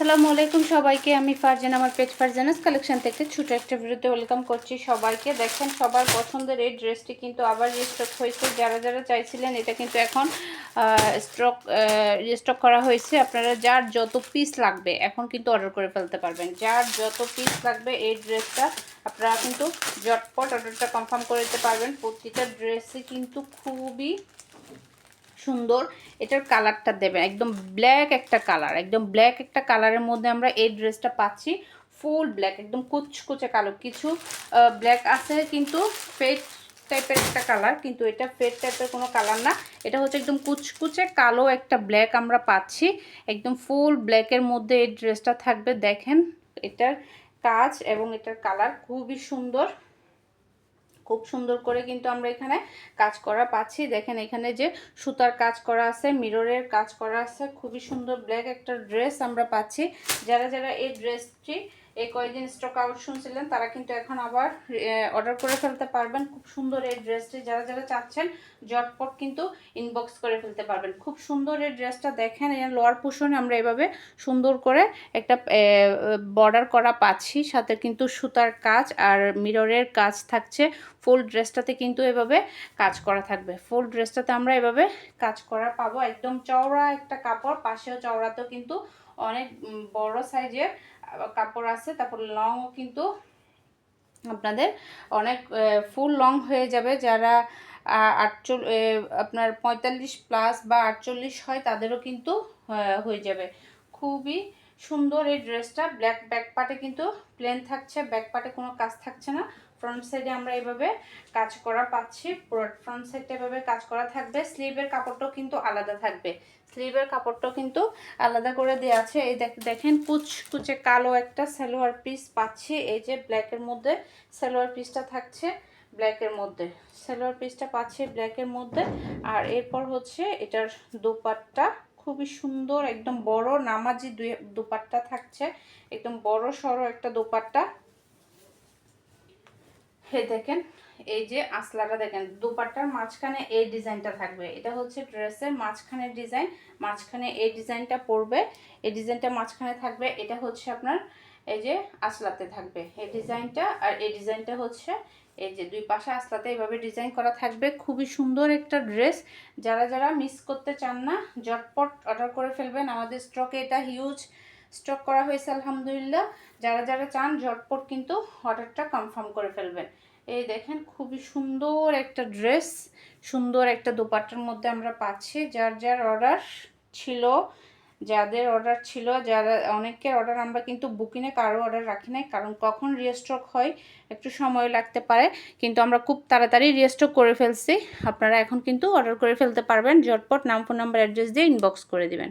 আসসালামু আলাইকুম সবাইকে। আমি ফারজান, আমার পেজ ফারজানাস কালেকশন থেকে ছোট একটা ভিডিওতে ওয়েলকাম করছি সবাইকে। দেখেন, সবার পছন্দের এই ড্রেসটি কিন্তু আবার রিস্টক হয়েছে। যারা যারা চাইছিলেন, এটা কিন্তু এখন স্টক রিস্টক করা হয়েছে। আপনারা যার যত পিস লাগবে, এখন কিন্তু অর্ডার করে ফেলতে পারবেন। যার যত পিস লাগবে, এই ড্রেসটা আপনারা কিন্তু জটপট অর্ডারটা কনফার্ম করে দিতে পারবেন। প্রতিটা ড্রেসই কিন্তু খুবই সুন্দর, এটার কালারটা দেবেন একদম ব্ল্যাক একটা কালার একদম ব্ল্যাক একটা কালারের মধ্যে আমরা এই ড্রেসটা পাচ্ছি। ফুল ব্ল্যাক একদম কুচকুচে কালো। কিছু ব্ল্যাক আছে কিন্তু ফেড টাইপের একটা কালার কিন্তু এটা ফেড টাইপের কোনো কালার না। এটা হচ্ছে একদম কুচকুচে কালো একটা ব্ল্যাক আমরা পাচ্ছি। একদম ফুল ব্ল্যাকের মধ্যে এই ড্রেসটা থাকবে। দেখেন, এটার কাজ এবং এটার কালার খুবই সুন্দর। খুব সুন্দর করে কিন্তু আমরা এখানে কাজ করা পাচ্ছি। দেখেন এখানে যে সুতার কাজ করা আছে, মিররের কাজ করা আছে, খুবই সুন্দর ব্ল্যাক একটা ড্রেস আমরা পাচ্ছি। যারা যারা এই ড্রেসটি এই কয়েকদিন স্টক আউট শুনছিলেন, তারা কিন্তু এখন আবার অর্ডার করে ফেলতে পারবেন। খুব সুন্দর এই ড্রেসটি যারা যারা চাচ্ছেন জটপট কিন্তু ইনবক্স করে ফেলতে পারবেন। খুব সুন্দর এই ড্রেসটা দেখেন এর লোয়ার পোষণে আমরা এভাবে সুন্দর করে একটা বর্ডার করা পাচ্ছি। সাথে কিন্তু সুতার কাজ আর মিররের কাজ থাকছে। ফুল ড্রেসটাতে কিন্তু এভাবে কাজ করা থাকবে। ফুল ড্রেসটাতে আমরা এভাবে কাজ করা পাবো। একদম চওড়া একটা কাপড়, পাশেও চওড়াতেও কিন্তু অনেক বড় সাইজের কাপড় আছে, তারপর লংও কিন্তু আপনাদের অনেক ফুল লং হয়ে যাবে। যারা আটচল আপনার পঁয়তাল্লিশ প্লাস বা আটচল্লিশ হয়, তাদেরও কিন্তু হয়ে যাবে। খুবই সুন্দর এই ড্রেসটা ব্ল্যাক ব্যাক পার্টে কিন্তু প্লেন থাকছে ব্যাক পার্টে কোনো কাজ থাকছে না। ফ্রন্ট সাইডে আমরা এভাবে কাজ করা পাচ্ছি। ফ্রন্ট সাইডটা এভাবে কাজ করা থাকবে। স্লিভের কাপড়টাও কিন্তু আলাদা থাকবে। স্লিভের কাপড়টাও কিন্তু আলাদা করে দেওয়া আছে। এই দেখেন কুচ কুচে কালো একটা সালোয়ার পিস পাচ্ছি। এই যে ব্ল্যাকের মধ্যে সালোয়ার পিসটা থাকছে ব্ল্যাকের মধ্যে। সালোয়ার পিসটা পাচ্ছি ব্ল্যাকের মধ্যে। আর এরপর হচ্ছে এটার দোপাট্টা। খুবই সুন্দর, একদম বড়, নামাজি দুপাট্টা থাকছে। একদম বড় সড়ো একটা দোপাট্টা। হে দেখেন, এই যে আসলাটা দেখেন, দুপাট্টার মাঝখানে এই ডিজাইনটা থাকবে। এটা হচ্ছে ড্রেসের মাঝখানে ডিজাইন, মাঝখানে এই ডিজাইনটা পড়বে এই ডিজাইনটা মাঝখানে থাকবে, এটা হচ্ছে আপনার এই যে আসলাতে থাকবে। এই ডিজাইনটা আর এই ডিজাইনটা হচ্ছে এই যে দুই পাশে আসলাতে এইভাবে ডিজাইন করা থাকবে। খুবই সুন্দর একটা ড্রেস। যারা যারা মিস করতে চান না জটপট অর্ডার করে ফেলবেন। আমাদের স্টকে এটা হিউজ স্টক করা হয়েছে, আলহামদুলিল্লাহ। যারা যারা চান, ঝটপট কিন্তু অর্ডারটা কনফার্ম করে ফেলবেন। এই দেখেন, খুবই সুন্দর একটা ড্রেস সুন্দর একটা দোপাট্টার মধ্যে আমরা পাচ্ছি। যার যার অর্ডার ছিল, যাদের অর্ডার ছিল, যারা, অনেকের অর্ডার আমরা কিন্তু বুকিংয়ে কারও অর্ডার রাখি নাই, কারণ কখন রিস্টক হয়, একটু সময় লাগতে পারে। কিন্তু আমরা খুব তাড়াতাড়ি রিস্টক করে ফেলছি। আপনারা এখন কিন্তু অর্ডার করে ফেলতে পারবেন। ঝটপট নাম ফোন নাম্বার অ্যাড্রেস দিয়ে ইনবক্স করে দিবেন।